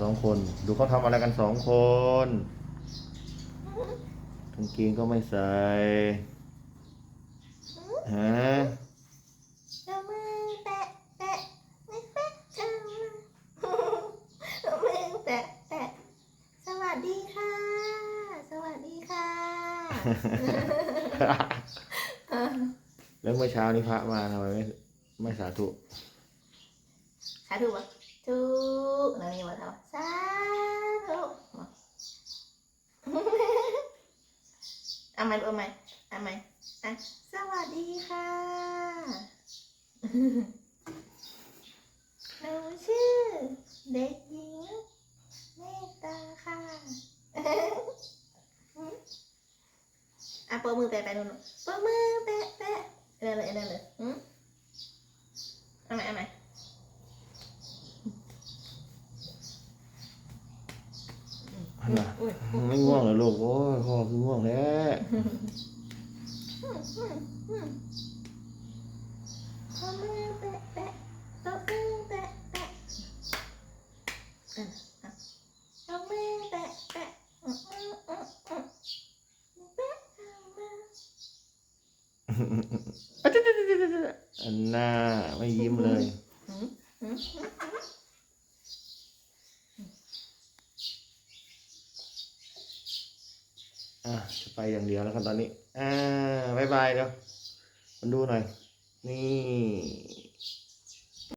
สองคน ดูเขาทำอะไรกันสองคนกางเกงก็ไม่ใส่ฮะเอามือแตะแตะไม่แตะเอามือเอามือแตะแตะสวัสดีค่ะสวัสดีค่ะแล้วเมื่อเช้านี้พระมาทำไมไม่ไม่สาธุ สาธุวะทุกนั่นนี่วะเท่าสาธุมา เอาไหมเอาไหมเอาไหมอะสวัสดีค่ะหนูชื่อ เด็กหญิงเมตตาค่ะอะโปรมือแปะไปนู่นๆโปรมือแปะแปะเดินเลยเดินเลยอืมเอาไหมเอาไหม อั นน่ะอุ้ยไม่ง่วงเหรอลูกโอ้ยพ่อคือง่วงแล้วโปรมือแปะแปะโปรมือแปะแปะอะอะโปรมือแปะแปะอืมอืมอืมอืมแปะเอามา อันน่าไม่ยิ้มเลย อะจะไปอย่างเดียวแล้วครับตอนนี้ อ่าบายบายเดี๋ยวมันดูหน่อย นี่